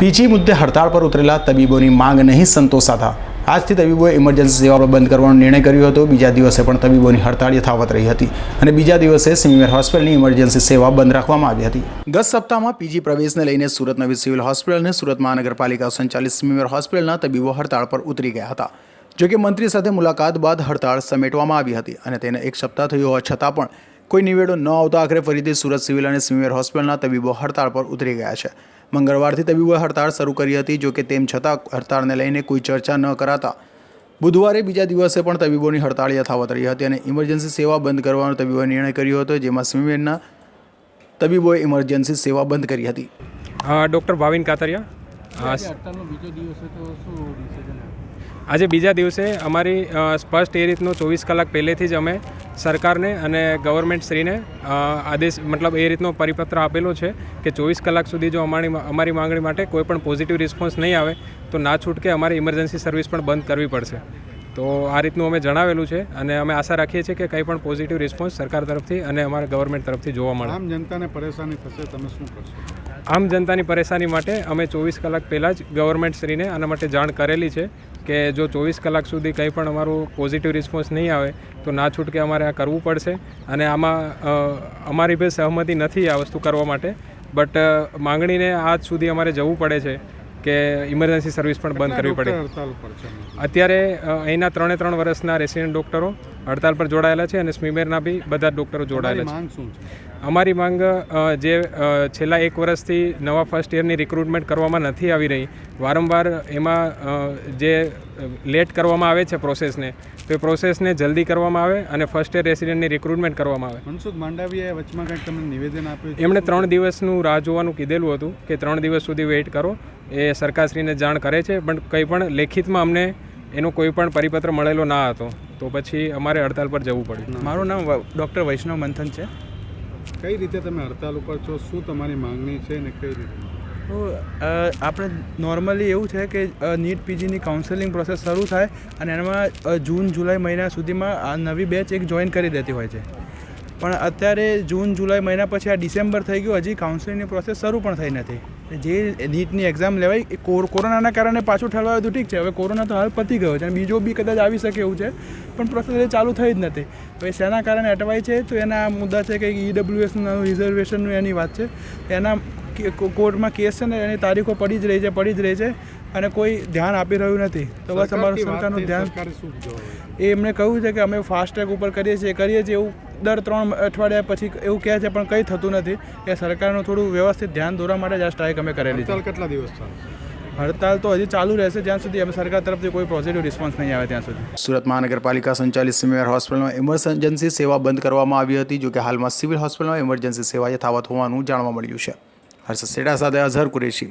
PG મુદ્દે હડતાળ પર ઉતરેલા તબીબોની માંગ નહીં સંતોષાતા. આજથી તબીબોએ ઇમરજન્સી સેવા બંધ કરવાનો નિર્ણય કર્યો હતો. બીજા દિવસે પણ તબીબોની હડતાળ યથાવત રહી હતી અને બીજા દિવસે સિમિમેર હોસ્પિટલની ઇમરજન્સી સેવા બંધ રાખવામાં આવી હતી. ગત સપ્તાહમાં પીજી પ્રવેશને લઈને સુરત નવી સિવિલ હોસ્પિટલ અને સુરત મહાનગરપાલિકા સંચાલિત સિમિમેર હોસ્પિટલના તબીબો હડતાળ પર ઉતરી ગયા હતા. જોકે મંત્રી સાથે મુલાકાત બાદ હડતાળ સમેટવામાં આવી હતી અને તેને એક સપ્તાહ થયો હોવા છતાં પણ કોઈ નિવેડો ન આવતા આખરે ફરીથી સુરત સિવિલ અને સિમિમેર હોસ્પિટલના તબીબો હડતાળ પર ઉતરી ગયા છે. મંગળવારથી તબીબોએ હડતાળ શરૂ કરી હતી જોકે તેમ છતાં હડતાળને લઈને કોઈ ચર્ચા ન કરાતા. બુધવારે બીજા દિવસે પણ તબીબોની હડતાળ યથાવત રહી હતી અને ઇમરજન્સી સેવા બંધ કરવાનો તબીબોએ નિર્ણય કર્યો હતો જેમાં સિમિમેરના તબીબોએ ઇમરજન્સી સેવા બંધ કરી હતી. ડૉક્ટર ભાવિન કાતરિયા. બીજો દિવસ તો શું આજે બીજા દિવસે અમારી સ્પષ્ટ એ રીતનું ચોવીસ કલાક પહેલેથી જ અમે સરકારને અને ગવર્મેન્ટ શ્રીને આદેશ, મતલબ એ રીતનો પરિપત્ર આપેલો છે કે ચોવીસ કલાક સુધી જો અમારી અમારી માંગણી માટે કોઈ પણ પોઝિટિવ રિસ્પોન્સ નહીં આવે, તો ના છૂટકે અમારે ઇમરજન્સી સર્વિસ પણ બંધ કરવી પડશે. તો આ રીતનું અમે જણાવેલું છે અને અમે આશા રાખીએ છીએ કે કંઈ પણ પોઝિટિવ રિસ્પોન્સ સરકાર તરફથી અને અમારા ગવર્મેન્ટ તરફથી જોવા મળે. આમ જનતાને પરેશાની થશે, તમે શું કરશો? આમ જનતાની પરેશાની માટે અમે ચોવીસ કલાક પહેલાં જ ગવર્મેન્ટ શ્રીને આના માટે જાણ કરેલી છે કે જો ચોવીસ કલાક સુધી કંઈ પણ અમારું પોઝિટિવ રિસ્પોન્સ નહીં આવે તો ના છૂટકે અમારે આ કરવું પડશે. અને આમાં અમારી બે સહમતિ નથી આ વસ્તુ કરવા માટે. બટ માંગણીને આજ સુધી અમારે જવું પડે છે કે ઇમરજન્સી સર્વિસ પણ બંધ કરવી પડે. અત્યારે અહીંના ત્રણે ત્રણ વર્ષના રેસિડેન્ટ ડૉક્ટરો હડતાલ પર જોડાયેલા છે અને સ્મીમેરના બી બધા ડૉક્ટરો જોડાયેલા છે. અમારી માંગ જે છેલ્લા એક વર્ષથી નવા ફર્સ્ટ યરની રિક્રુટમેન્ટ કરવામાં નથી આવી રહી. વારંવાર એમાં જે લેટ કરવામાં આવે છે પ્રોસેસને તો એ પ્રોસેસને જલ્દી કરવામાં આવે અને ફર્સ્ટ યર રેસિડેન્ટની રિક્રુટમેન્ટ કરવામાં આવે. મનસુખ માંડવીયાએ વચમાં કંઈક તમને નિવેદન આપ્યું એમણે ત્રણ દિવસનું રાહ જોવાનું કીધેલું હતું કે ત્રણ દિવસ સુધી વેઇટ કરો. એ સરકારશ્રીને જાણ કરે છે પણ કંઈ પણ લેખિતમાં અમને એનો કોઈ પણ પરિપત્ર મળેલો ના હતો તો પછી અમારે હડતાલ પર જવું પડ્યું. મારું નામ ડૉક્ટર વૈષ્ણવ મંથન છે. કઈ રીતે તમે હડતાલ ઉપર છો? શું તમારી માંગણી છે ને કઈ રીતે? તો આપણે નોર્મલી એવું છે કે નીટ પીજીની કાઉન્સેલિંગ પ્રોસેસ શરૂ થાય અને એમાં જૂન જુલાઈ મહિના સુધીમાં આ નવી બેચ એક જોઈન કરી દેતી હોય છે. પણ અત્યારે જૂન જુલાઈ મહિના પછી આ ડિસેમ્બર થઈ ગયું હજી કાઉન્સેલિંગની પ્રોસેસ શરૂ પણ થઈ નથી. જે નીટની એક્ઝામ લેવાય એ કોરોનાના કારણે પાછું ઠલવાયું તો ઠીક છે. હવે કોરોના તો હાલ પતી ગયો છે અને બીજો બી કદાચ આવી શકે એવું છે પણ પ્રોસેસ એ ચાલુ થઈ જ નથી. તો એ શેના કારણે અટવાય છે? તો એના મુદ્દા છે કે ઈડબ્લ્યુએસનું રિઝર્વેશનનું એની વાત છે. એના કોર્ટમાં કેસ છે ને એની તારીખો પડી જ રહી છે પડી જ રહી છે અને કોઈ ધ્યાન આપી રહ્યું નથી. તો બસ અમારું સરકારનું ધ્યાન? એ એમણે કહ્યું છે કે અમે ફાસ્ટ ટ્રેક ઉપર કરીએ છીએ કરીએ છીએ એવું દર ત્રણ અઠવાડિયા પછી એવું કહે છે પણ કંઈ થતું નથી. એ સરકારનું થોડું વ્યવસ્થિત ધ્યાન દોરવા માટે જ આ સ્ટ્રાઇક અમે કરેલી છે. હડતાલ કેટલા દિવસ હડતાલ તો હજી ચાલુ રહેશે જ્યાં સુધી અમે સરકાર તરફથી કોઈ પોઝિટિવ રિસ્પોન્સ નહીં આવે ત્યાં સુધી. સુરત મહાનગરપાલિકા સંચાલિત સિમિમેર હોસ્પિટલમાં ઇમરજન્સી સેવા બંધ કરવામાં આવી હતી જોકે હાલમાં સિવિલ હોસ્પિટલમાં ઇમરજન્સી સેવા યથાવત હોવાનું જાણવા મળ્યું છે. હર્ષ સેડા સાથે અઝહર કુરેશી.